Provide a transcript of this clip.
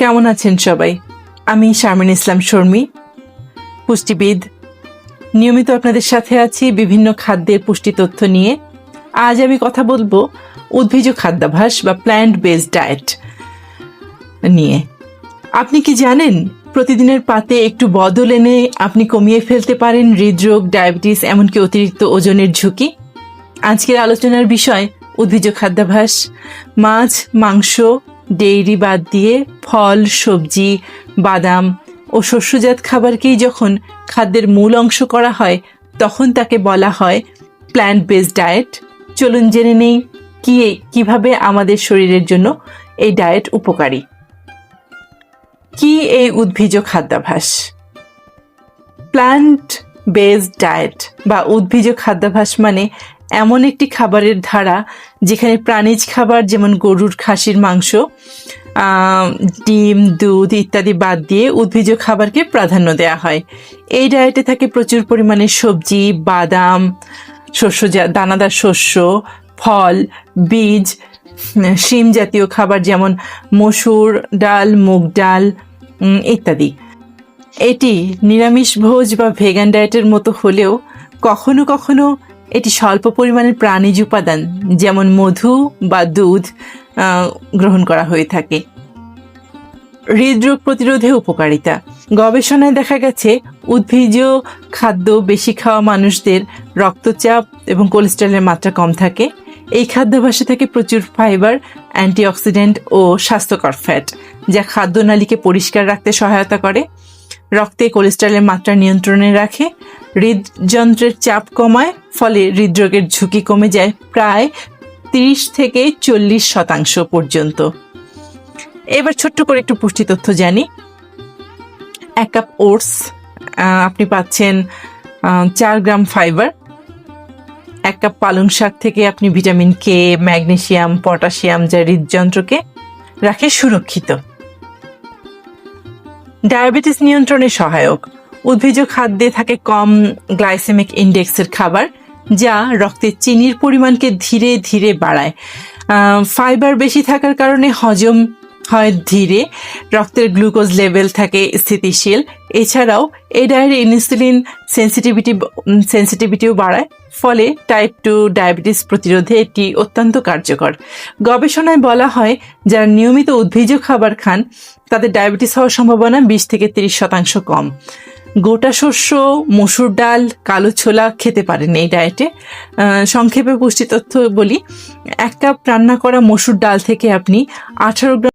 কেমন আছেন সবাই? আমি শারমিন ইসলাম শর্মী, পুষ্টিবিদ। নিয়মিত আপনাদের সাথে আছি বিভিন্ন খাদ্যের পুষ্টি তথ্য নিয়ে। আজ আমি কথা বলব উদ্ভিজ খাদ্যাভ্যাস বা প্ল্যান্ট বেসড ডায়েট নিয়ে। আপনি কি জানেন, প্রতিদিনের পাতে একটু বদল এনে আপনি কমিয়ে ফেলতে পারেন হৃদরোগ, ডায়াবেটিস, এমনকি অতিরিক্ত ওজনের ঝুঁকি? আজকের আলোচনার বিষয় উদ্ভিজ খাদ্যাভ্যাস, মাছ, মাংস ডেইরি বাদ দিয়ে ফল, সবজি, বাদাম ও শস্যজাত খাবারকেই যখন খাদ্যের মূল অংশ করা হয়, তখন তাকে বলা হয় প্ল্যান্ট বেসড ডায়েট চলুন জেনে নেই কি কীভাবে আমাদের শরীরের জন্য এই ডায়েট উপকারী। কি এই উদ্ভিজ খাদ্যাভ্যাস? প্ল্যান্ট বেসড ডায়েট বা উদ্ভিজ খাদ্যাভ্যাস মানে এমন একটি খাবারের ধারা যেখানে প্রাণীজ খাবার যেমন গরুর খাসির মাংস ডিম, দুধ ইত্যাদি বাদ দিয়ে উদ্ভিজ খাবারকে প্রাধান্য দেওয়া হয়। এই ডায়েটে থাকে প্রচুর পরিমাণে সবজি, বাদাম, শস্য দানাদার শস্য, ফল, বীজ শিম জাতীয় খাবার যেমন মসুর ডাল, মুগ ডাল ইত্যাদি। এটি নিরামিষ ভোজ বা ভেগান ডায়েটের মতো হলেও কখনো কখনো এটি স্বল্প পরিমাণের প্রাণীজ উপাদান, যেমন মধু বা দুধ গ্রহণ করা হয়ে থাকে। হৃদরোগ প্রতিরোধে উপকারিতা। গবেষণায় দেখা গেছে উদ্ভিজ খাদ্য বেশি খাওয়া মানুষদের রক্তচাপ এবং কোলেস্টেরলের মাত্রা কম থাকে। এই খাদ্যাভ্যাসে থাকে প্রচুর ফাইবার, অ্যান্টিঅক্সিডেন্ট ও স্বাস্থ্যকর ফ্যাট, যা খাদ্যনালীকে পরিষ্কার রাখতে সহায়তা করে। রক্তে কোলেস্টেরলের মাত্রা নিয়ন্ত্রণে রাখে, হৃদযন্ত্রের চাপ কমায়, ফলে হৃদরোগের ঝুঁকি কমে যায় প্রায় তিরিশ থেকে চল্লিশ শতাংশ পর্যন্ত। এবার ছোট্ট করে একটু পুষ্টি তথ্য জানি। এক কাপ ওটস আপনি পাচ্ছেন চার গ্রাম ফাইবার। এক কাপ পালং শাক থেকে আপনি ভিটামিন কে, ম্যাগনেশিয়াম, পটাশিয়াম, যা হৃদযন্ত্রকে রাখে সুরক্ষিত। ডায়াবেটিস নিয়ন্ত্রণে সহায়ক। উদ্ভিজ খাদ্যে থাকে কম গ্লাইসেমিক ইন্ডেক্সের খাবার, যা রক্তে চিনির পরিমাণকে ধীরে ধীরে বাড়ায়। ফাইবার বেশি থাকার কারণে হজম হয় ধীরে। রক্তের গ্লুকোজ লেভেল থাকে স্থিতিশীল। এছাড়াও এই ডায়ের ইনসুলিন সেন্সিটিভিটি, সেন্সিটিভিটিও বাড়ায়, ফলে টাইপ টু ডায়াবেটিস প্রতিরোধে এটি অত্যন্ত কার্যকর। গবেষণায় বলা হয়, যারা নিয়মিত উদ্ভিজ খাবার খান তাদের ডায়াবেটিস হওয়ার সম্ভাবনা বিশ থেকে তিরিশ শতাংশ কম। গোটা শস্য, মসুর ডাল, কালো ছোলা খেতে পারেন এই ডায়েটে। সংক্ষেপে পুষ্টি তথ্য বলি, এক কাপ রান্না করা মসুর ডাল থেকে আপনি আঠারো গ্রাম